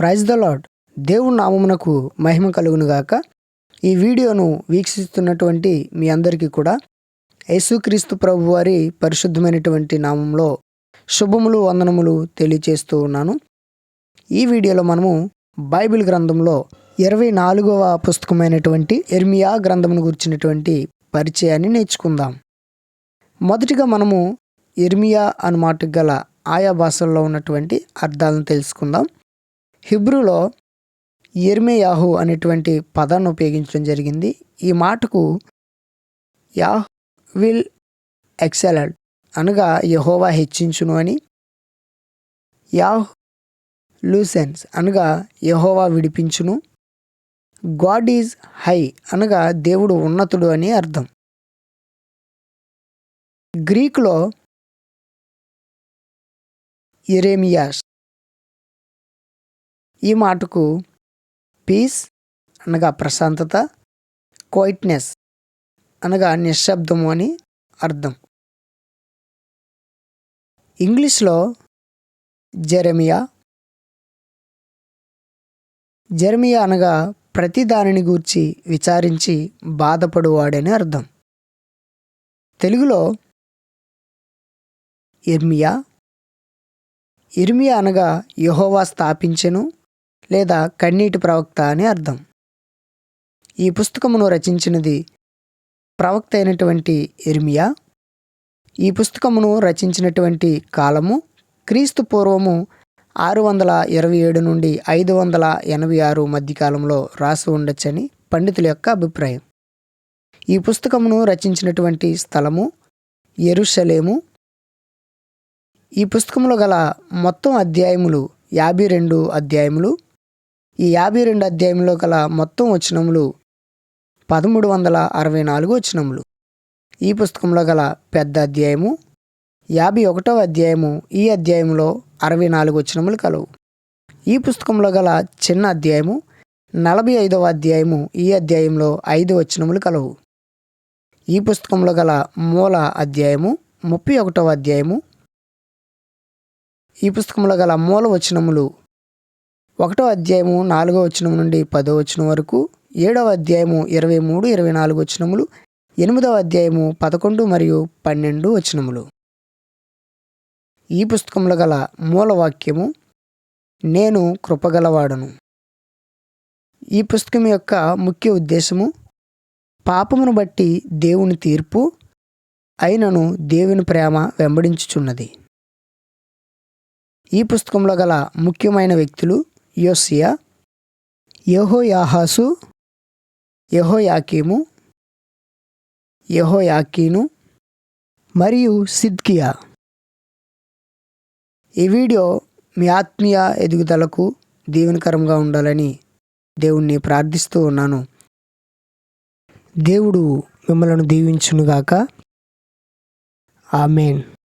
Praise the lord దేవుని నామమునకు మహిమ కలుగునుగాక ఈ వీడియోను వీక్షిస్తున్నటువంటి మీ అందరికీ కూడా యేసుక్రీస్తు ప్రభు వారి పరిశుద్ధమైనటువంటి నామంలో శుభములు వందనములు తెలియచేస్తూ ఉన్నాను. ఈ వీడియోలో మనము బైబిల్ గ్రంథంలో ఇరవై నాలుగవ పుస్తకమైనటువంటి ఎర్మియా గ్రంథమును గురించినటువంటి పరిచయాన్ని నేర్చుకుందాం. మొదటిగా మనము ఇర్మియా అను మాటకు గల ఆయా భాషల్లో ఉన్నటువంటి అర్థాలను తెలుసుకుందాం. హిబ్రూలో ఇర్మియాహు అనేటువంటి పదాన్ని ఉపయోగించడం జరిగింది. ఈ మాటకు యాహ్ విల్ ఎక్సలెంట్ అనగా యహోవా హెచ్చించును అని. యాహ్ లూసెన్స్ అనగా యహోవా విడిపించును. గాడ్ ఈజ్ హై అనగా దేవుడు ఉన్నతుడు అని అర్థం. గ్రీకులో ఇరేమియాస్ ఈ మాటకు పీస్ అనగా ప్రశాంతత క్వైట్నెస్ అనగా నిశ్శబ్దము అని అర్థం. ఇంగ్లీష్లో జెరమియా. జెరమియా అనగా ప్రతి దానిని గూర్చి విచారించి బాధపడువాడని అర్థం. తెలుగులో ఇర్మియా ఇర్మియా అనగా యహోవా స్థాపించెను. లేదా కన్నీటి ప్రవక్త అని అర్థం. ఈ పుస్తకమును రచించినది ప్రవక్త అయినటువంటి ఇర్మియా ఈ పుస్తకమును రచించినటువంటి కాలము క్రీస్తు పూర్వము ఆరు వందల ఇరవై ఏడు నుండి ఐదు వందల ఎనభై ఆరు మధ్యకాలంలో రాసి ఉండొచ్చని పండితుల యొక్క అభిప్రాయం. ఈ పుస్తకమును రచించినటువంటి స్థలము ఎరుషలేము. ఈ పుస్తకంలో గల మొత్తం అధ్యాయములు యాభై రెండు అధ్యాయములు ఈ యాభై రెండు అధ్యాయంలో గల మొత్తం వచనములు పదమూడు వందల అరవై నాలుగు వచనములు. ఈ పుస్తకంలో గల పెద్ద అధ్యాయము యాభై ఒకటవ అధ్యాయము ఈ అధ్యాయంలో అరవై నాలుగు వచనములు కలవు. ఈ పుస్తకంలో గల చిన్న అధ్యాయము నలభై ఐదవ అధ్యాయము ఈ అధ్యాయంలో ఐదు వచనములు కలవు. ఈ పుస్తకంలో గల మూల అధ్యాయము ముప్పై ఒకటవ అధ్యాయము ఈ పుస్తకంలో గల మూల వచనములు ఒకటో అధ్యాయము నాలుగో వచనం నుండి పదో వచనం వరకు ఏడవ అధ్యాయము ఇరవై మూడు ఇరవై నాలుగు వచనములు ఎనిమిదవ అధ్యాయము పదకొండు మరియు పన్నెండు వచనములు. ఈ పుస్తకంలో గల మూల వాక్యము నేను కృపగలవాడను. ఈ పుస్తకం యొక్క ముఖ్య ఉద్దేశము పాపమును బట్టి దేవుని తీర్పు అయినను దేవుని ప్రేమ వెంబడించుచున్నది. ఈ పుస్తకంలో గల ముఖ్యమైన వ్యక్తులు యోసియా యహోయాహాసు యహోయాకీము యహోయాకీను మరియు సిద్కియా. ఈ వీడియో మీ ఆత్మీయ ఎదుగుదలకు దీవెనకరంగా ఉండాలని దేవుణ్ణి ప్రార్థిస్తూ ఉన్నాను. దేవుడు మిమ్మలను దీవించునుగాక. ఆమెన్.